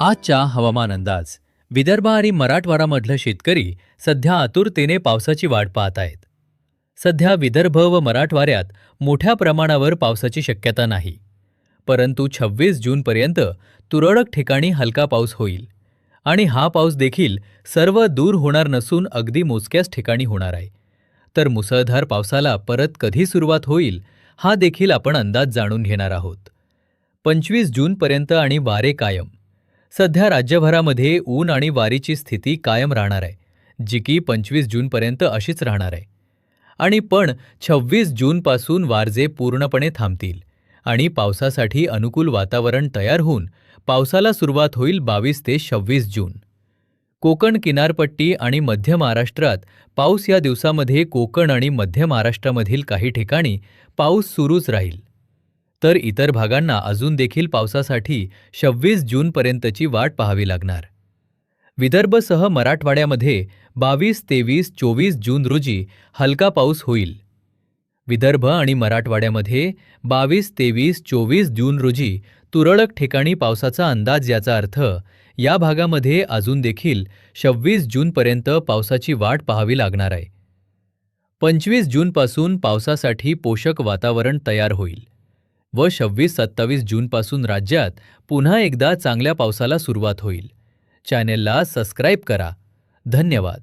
आजच्या हवामान अंदाज. विदर्भ आणि मराठवाडामधलं शेतकरी सध्या आतुरतेने पावसाची वाट पाहत आहेत. सध्या विदर्भ व मराठवाड्यात मोठ्या प्रमाणावर पावसाची शक्यता नाही. परंतु छव्वीस जूनपर्यंत तुरळक ठिकाणी हलका पाऊस होईल. आणि हा पाऊस देखील सर्व दूर होणार नसून अगदी मोजक्याच ठिकाणी होणार आहे. तर मुसळधार पावसाला परत कधी सुरुवात होईल हा देखील आपण अंदाज जाणून घेणार आहोत. पंचवीस जूनपर्यंत आणि वारे कायम. सध्या राज्यभरामध्ये ऊन आणि वारीची स्थिती कायम राहणार आहे जी की पंचवीस जूनपर्यंत अशीच राहणार आहे. आणि पण छव्वीस जूनपासून वारजे पूर्णपणे थांबतील आणि पावसासाठी अनुकूल वातावरण तयार होऊन पावसाला सुरुवात होईल बावीस ते सव्वीस जून. कोकण किनारपट्टी आणि मध्य महाराष्ट्रात पाऊस या दिवसामध्ये कोकण आणि मध्य महाराष्ट्रामधील काही ठिकाणी पाऊस सुरूच राहील. तर इतर भागांना अजून देखील पावसासाठी सव्वीस जूनपर्यंतची वाट पाहावी लागणार. विदर्भसह मराठवाड्यामध्ये बावीस तेवीस चोवीस जून रोजी हलका पाऊस होईल. विदर्भ आणि मराठवाड्यामध्ये बावीस तेवीस चोवीस जून रोजी तुरळक ठिकाणी पावसाचा अंदाज याचा अर्थ या भागामध्ये अजून देखील सव्वीस जूनपर्यंत पावसाची वाट पाहावी लागणार आहे. पंचवीस जूनपासून पावसासाठी पोषक वातावरण तयार होईल. व सव्वीस सत्तावीस जूनपासून राज्यात पुन्हा एकदा चांगल्या पावसाला सुरुवात होईल. चॅनेलला सबस्क्राईब करा. धन्यवाद.